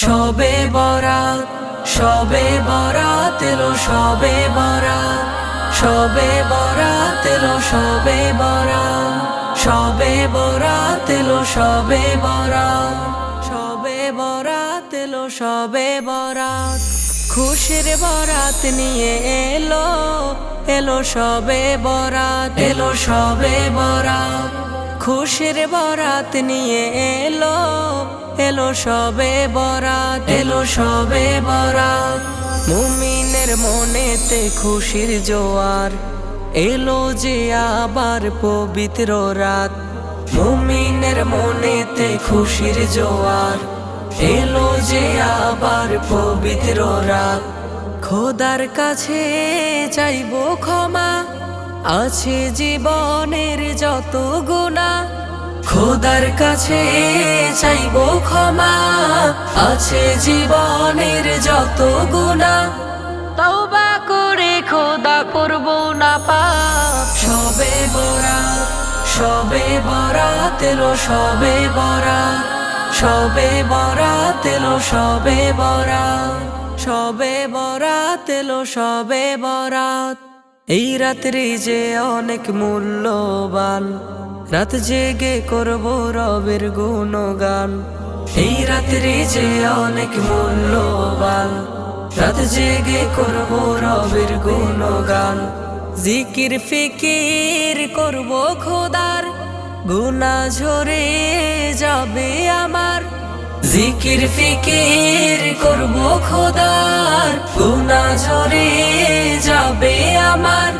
সবে বরাত সবে বরাত এলো, সবে বরাত সবে বরাত এলো, সবে বরাত সবে বরাত এলো, সবে বরাত সবে বরাত এলো, সবে বরাত। খুশির বরাত নিয়ে এলো এলো সবে বরাত, এলো সবে বরাত। খুশির বরাত নিয়ে এলো এলো সবে বরাত, এলো সবে বরাত। মুমিনের মনেতে খুশির জোয়ার, এলো যে আবার পবিত্র রাত। মুমিনের মনেতে খুশির জোয়ার, এলো যে আবার পবিত্র রাত। খোদার কাছে চাইব ক্ষমা আছে জীবনের যত গুণা খোদার কাছে চাইব ক্ষমা। আছে জীবনের যত গুণা তওবা করে খোদা করব না পাপ। সবে বরাত সবে বরাত এলো সবে বরাত সবে বরাত এলো সবে বরাত সবে বরাত এলো সবে বরাত। এই রাত্রি যে অনেক মূল্যবান, রাত জেগে করব রবের গুণগান। এই রাত্রি যে অনেক মূল্যবান, রাত জেগে করব রবের গুণগান। জিকির ফিকির করব খোদার গুনা ঝরে যাবে আমার। জিকির ফিকির করব খোদার গুনা ঝরে আমার।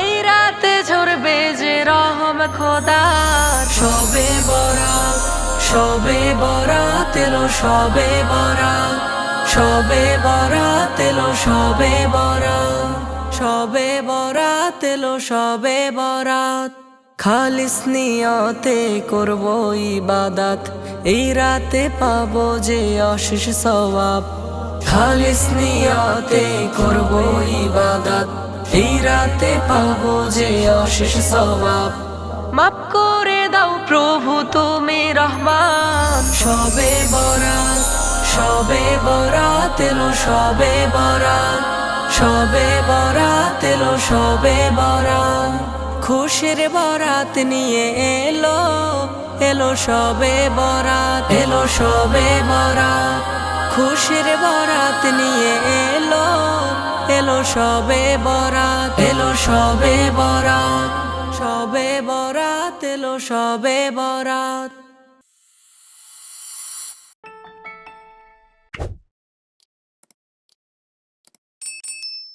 এই রাতে ঝরবে যে রহম খোদার সবে বরাত সবে বরাত এলো, সবে বরাত সবে বরাত তেলো সবে বরাত সবে বরাত এলো, সবে বরাত। খালিস নিয়তে করব ইবাদাত, এই রাতে পাবো যে অশেষ সওয়াব। খালিস নিয়তে করব ইবাদাত। এই রাতে পাবো যে অশেষ সওয়াব। মাফ করে দাও প্রভু তুমি রহমান। সবে বরাত সবে বরাত এলো, সবে বরাত সবে বরাত এলো, সবে বরাত। খুশির বরাত নিয়ে এলো এলো সবে বরাত, এলো সবে বরাত। খুশির বরাত নিয়ে এলো এলো সবে বরাত, এলো সবে বরাত সবে বরাত, এলো সবে বরাত।